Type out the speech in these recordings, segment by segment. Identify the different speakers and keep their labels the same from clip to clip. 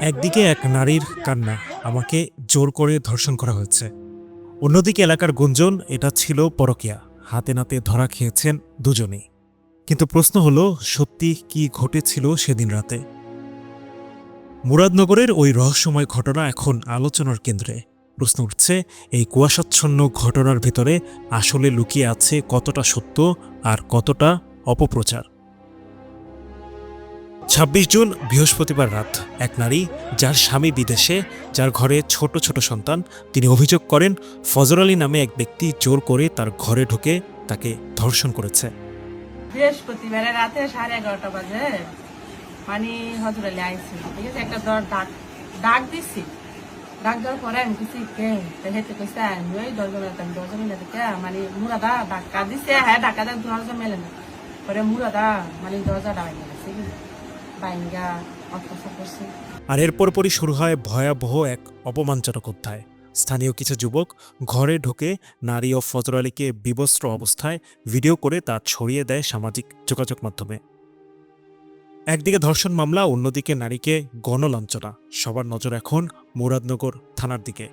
Speaker 1: একদিকে এক নারীর কান্না আমাকে জোর করে ধর্ষণ করা হয়েছে। অন্যদিকে এলাকার গুঞ্জন, এটা ছিল পরকিয়া। হাতে নাতে ধরা খেয়েছেন দুজনেই। কিন্তু প্রশ্ন হলো, সত্যি কি ঘটেছিল সেদিন রাতে? মুরাদনগরের ওই রহস্যময় ঘটনা এখন আলোচনার কেন্দ্রে। প্রশ্ন উঠছে, এই কুয়াশাচ্ছন্ন ঘটনার ভেতরে আসলে লুকিয়ে আছে কতটা সত্য আর কতটা অপপ্রচার? ছাব্বিশ জুন, বৃহস্পতিবার রাত। এক নারী যার স্বামী বিদেশে, যার ঘরে ছোট ছোট সন্তান, তিনি অভিযোগ করেন, ফজর আলী নামে এক ব্যক্তি জোর করে তার ঘরে ঢুকে তাকে ধর্ষণ করেছে।
Speaker 2: বৃহস্পতিবারে রাতে সাড়ে এগারোটা বাজে মানে হজর আলী আইসি। ঠিক আছে, একটা দর ডাক ডাক দিছি। ডাক দেওয়ার পরে আমি কিছু কে? তো হেতে কইছে আমি ওই দরজা মেলাতাম দরজা মেলা দিতে মানে মুরাদা ডাক্কা দিছে হ্যাঁ ডাক্কা দেয় দরজা মেলে না। পরে মুরাদা মানে দরজা ডাবাই গেছে
Speaker 1: আর এরপর পরই শুরু হয় ভয়াবহ এক অপমানজনক অধ্যায়। স্থানীয় কিছু যুবক ঘরে ঢুকে নারী ও ফজর আলীকে বিবস্ত্র অবস্থায় ভিডিও করে তা ছড়িয়ে দেয় সামাজিক যোগাযোগ মাধ্যমে। একদিকে ধর্ষণ মামলা, অন্যদিকে নারীকে গণলাঞ্ছনা। সবার নজর এখন মুরাদনগর থানার দিকে।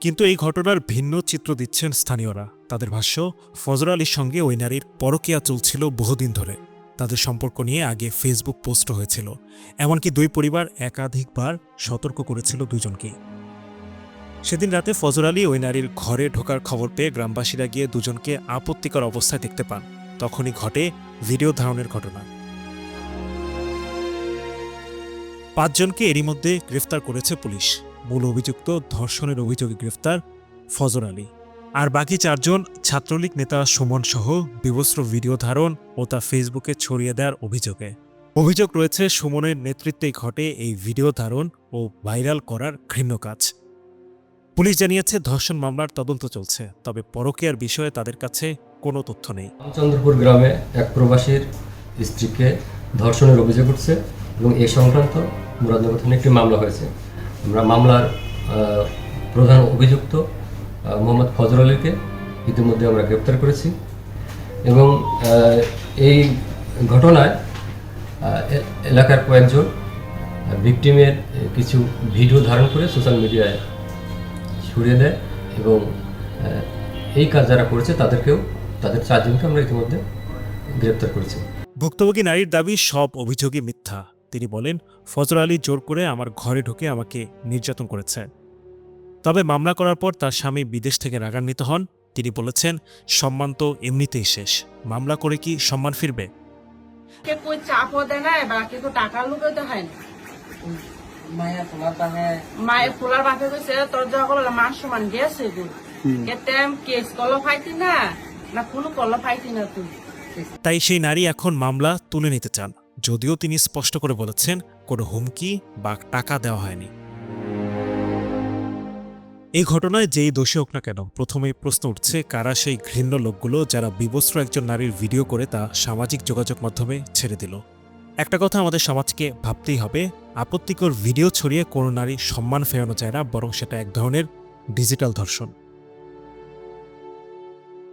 Speaker 1: কিন্তু এই ঘটনার ভিন্ন চিত্র দিচ্ছেন স্থানীয়রা। তাদের ভাষ্য, ফজর আলীর সঙ্গে ওই নারীর পরকীয়া চলছিল বহুদিন ধরে। তাদের সম্পর্ক নিয়ে আগে ফেসবুক পোস্ট হয়েছিল। এমনকি দুই পরিবার একাধিকবার সতর্ক করেছিল দুজনকেই। সেদিন রাতে ফজর আলী ওই নারীর ঘরে ঢোকার খবর পেয়ে গ্রামবাসীরা গিয়ে দুজনকে আপত্তিকর অবস্থায় দেখতে পান। তখনই ঘটে ভিডিও ধারণের ঘটনা। পাঁচজনকে এরই মধ্যে গ্রেফতার করেছে পুলিশ। মূল অভিযুক্ত ধর্ষণের অভিযোগে গ্রেফতার ফজর আলী। আর বাকি চারজন ছাত্রলীগ নেতা সুমন সহ বিবস্ত্র ভিডিও ধারণ ও তা ফেসবুকে ছড়িয়ে দেওয়ার অভিযোগে। অভিযোগ রয়েছে, সুমনের নেতৃত্বেই ঘটে এই ভিডিও ধারণ ও ভাইরাল করার ঘৃণ্য কাজ। পুলিশ জানিয়েছে, ধর্ষণ মামলার তদন্ত চলছে, তবে পরকীয়ার বিষয়ে তাদের কাছে কোনো তথ্য নেই।
Speaker 3: রামচন্দ্রপুর গ্রামে এক প্রবাসীর স্ত্রীকে ধর্ষণের অভিযোগ উঠছে এবং এ সংক্রান্ত মুরাদনগর থানায় একটি মামলা হয়েছে। আমরা মামলার প্রধান অভিযুক্ত মোহাম্মদ ফজর আলীকে ইতিমধ্যে আমরা গ্রেপ্তার করেছি। এবং এই ঘটনায় এলাকার কয়েকজন ভিকটিমের কিছু ভিডিও ধারণ করে সোশ্যাল মিডিয়ায় ছড়িয়ে দেয় এবং এই কাজ যারা করেছে তাদেরকেও, তাদের চারজনকে আমরা ইতিমধ্যে গ্রেপ্তার করেছি।
Speaker 1: ভুক্তভোগী নারীর দাবি, সব অভিযোগই মিথ্যা। তিনি বলেন, ফজর আলী জোর করে আমার ঘরে ঢুকে আমাকে নির্যাতন করেছে। তবে মামলা করার পর তার স্বামী বিদেশ থেকে রাগান্বিত হন। তিনি বলেছেন সম্মান তো এমনিতেই শেষ। মামলা করে কি সম্মান ফিরবে?
Speaker 2: চাপও দেয় না বা কে কই টাকা লুকাইতে হয় না।
Speaker 4: মায়া তোমার তাহে
Speaker 2: মায়ের ফুলার বাপে কইছে তোর যখন সমান গেছে তুই কেতেম কেস কলো ফাইতি না না কোনো কলো ফাইতি না তুই।
Speaker 1: তাই সেই নারী এখন মামলা তুলে নিতে চান। যদিও তিনি স্পষ্ট করে বলেছেন কোনো হুমকি বা টাকা দেওয়া হয়নি। এই ঘটনায় যেই দোষী হোক না কেন, প্রথমেই প্রশ্ন উঠছে, কারা সেই ঘৃণ্য লোকগুলো যারা বিবস্ত্র একজন নারীর ভিডিও করে তা সামাজিক যোগাযোগ মাধ্যমে ছেড়ে দিল? একটা কথা আমাদের সমাজকে ভাবতেই হবে, আপত্তিকর ভিডিও ছড়িয়ে কোনো নারী সম্মান ফেরানো যায় না, বরং সেটা এক ধরনের ডিজিটাল ধর্ষণ।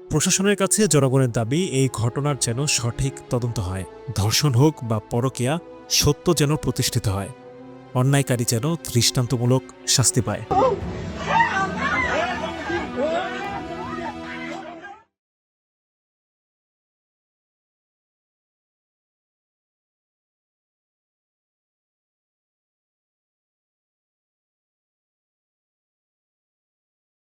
Speaker 1: প্রশাসনের কাছে জনগণের দাবি, এই ঘটনার যেন সঠিক তদন্ত হয়। ধর্ষণ হোক বা পরকেয়া, সত্য যেন প্রতিষ্ঠিত হয়। অন্যায়কারী যেন দৃষ্টান্তমূলক শাস্তি পায়।